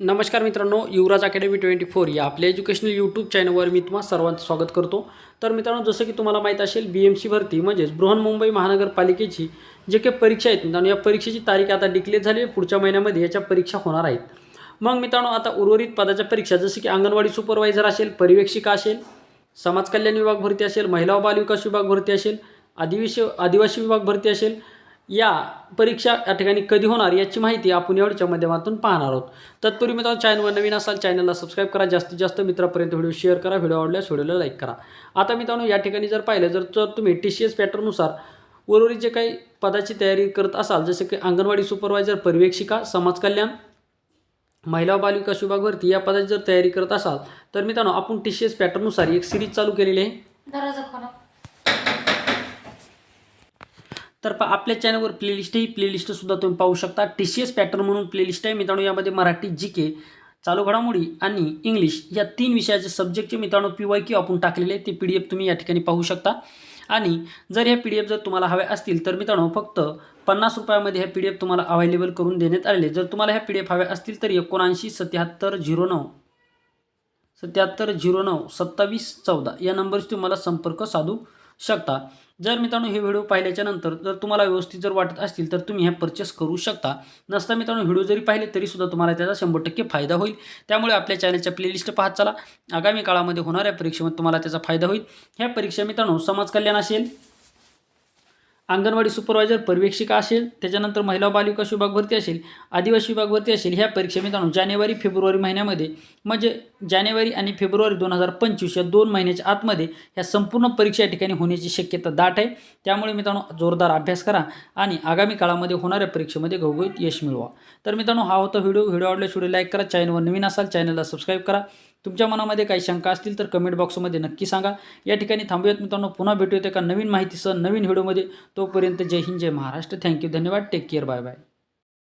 नमस्कार मित्रांनो युवराज academy twenty four या आपल्या एज्युकेशनल यूट्यूब चॅनलवर मी तुम्हाला सर्वांचं स्वागत करतो. तर मित्रांनो जसं की तुम्हाला माहीत असेल बी एम सी भरती म्हणजेच बृहन्मुंबई महानगरपालिकेची जे काही परीक्षा आहेत मित्रांनो या परीक्षेची तारीख आता डिक्लेअर झाली आहे. पुढच्या महिन्यामध्ये याच्या परीक्षा होणार आहेत. मग मित्रांनो आता उर्वरित पदाच्या परीक्षा जसं की अंगणवाडी सुपरवायझर असेल पर्यवेक्षिका असेल समाज कल्याण विभाग भरती असेल महिला व बालविकास विभाग भरती असेल आदिवासी आदिवासी विभाग भरती असेल या परीक्षा या ठिकाणी कधी होणार याची माहिती आपण एवढ्याच्या माध्यमातून पाहणार आहोत. तत्पूर्वी मित्रांनो चॅनलवर नवीन असाल चॅनलला सबस्क्राईब करा. जास्तीत जास्त मित्रापर्यंत व्हिडिओ शेअर करा. व्हिडिओ आवडल्यास व्हिडिओला लाईक करा. आता मित्रांनो या ठिकाणी जर पाहिलं जर जर तुम्ही टी सी एस पॅटर्ननुसार उर्वरित जे काही पदाची तयारी करत असाल जसे की अंगणवाडी सुपरवायझर पर्यवेक्षिका समाज कल्याण महिला बालिका बालविकास या पदाची जर तयारी करत असाल तर मित्रांनो आपण टी सी एस पॅटर्ननुसार एक सिरीज चालू केलेली आहे. तर आपल्या चॅनलवर प्लेलिस्ट ही प्लेलिस्टसुद्धा तुम्ही पाहू शकता. टी सी एस पॅटर्न म्हणून प्लेलिस्ट आहे. मित्रांनो यामध्ये मराठी जी के चालू घडामोडी आणि इंग्लिश या तीन विषयाचे सब्जेक्टचे मित्रांनो पी वाय क्यू आपण टाकलेले ते पी डी एफ तुम्ही या ठिकाणी पाहू शकता. आणि जर ह्या पी डी एफ जर तुम्हाला हव्या असतील तर मित्रांनो फक्त पन्नास रुपयामध्ये ह्या पी डी एफ तुम्हाला अवेलेबल करून देण्यात आलेले जर तुम्हाला ह्या पी डी एफ हव्या असतील तर एकोणऐंशी सत्याहत्तर झिरो नऊ सत्याहत्तर झिरो नऊ सत्तावीस चौदा या नंबरशी तुम्हाला संपर्क साधू शकता. जर मित्रांनो हे व्हिडिओ पाहिल्याच्या नंतर जर तुम्हाला व्यवस्थित जर वाटत असतील तर तुम्ही हे परचेस करू शकता. नसता मित्रांनो व्हिडिओ जरी पाहिले तरीसुद्धा तुम्हाला त्याचा शंभर टक्के फायदा होईल. त्यामुळे आपल्या चॅनलच्या प्लेलिस्ट पाहत चला. आगामी काळामध्ये होणाऱ्या परीक्षेमध्ये तुम्हाला त्याचा फायदा होईल. ह्या परीक्षा मित्रांनो समाज कल्याण असेल अंगणवाडी सुपरवायझर पर्यवेक्षिका असेल त्याच्यानंतर महिला बालिका बालविकास विभाग भरती असेल आदिवासी विभाग भरती असेल ह्या परीक्षा मित्रांनो जानेवारी फेब्रुवारी महिन्यामध्ये म्हणजे जानेवारी आणि फेब्रुवारी दोन हजार पंचवीस या दोन महिन्याच्या आतमध्ये ह्या संपूर्ण परीक्षा या ठिकाणी होण्याची शक्यता दाट आहे. त्यामुळे मित्रांनो जोरदार अभ्यास करा आणि आगामी काळामध्ये होणाऱ्या परीक्षेमध्ये घवघवीत यश मिळवा. तर मित्रांनो हा होता व्हिडिओ. व्हिडिओ आवडल्यास व्हिडिओ लाईक करा चॅनलवर नवीन असाल चॅनलला सबस्क्राईब करा. तुमच्या मनामध्ये काही शंका असतील तर कमेंट बॉक्समध्ये नक्की सांगा. या ठिकाणी थांबूयात मित्रांनो. पुन्हा भेटूयात एका नवीन माहितीसह नवीन व्हिडिओमध्ये. तोपर्यंत जय हिंद जय महाराष्ट्र. थँक्यू धन्यवाद. Take care bye bye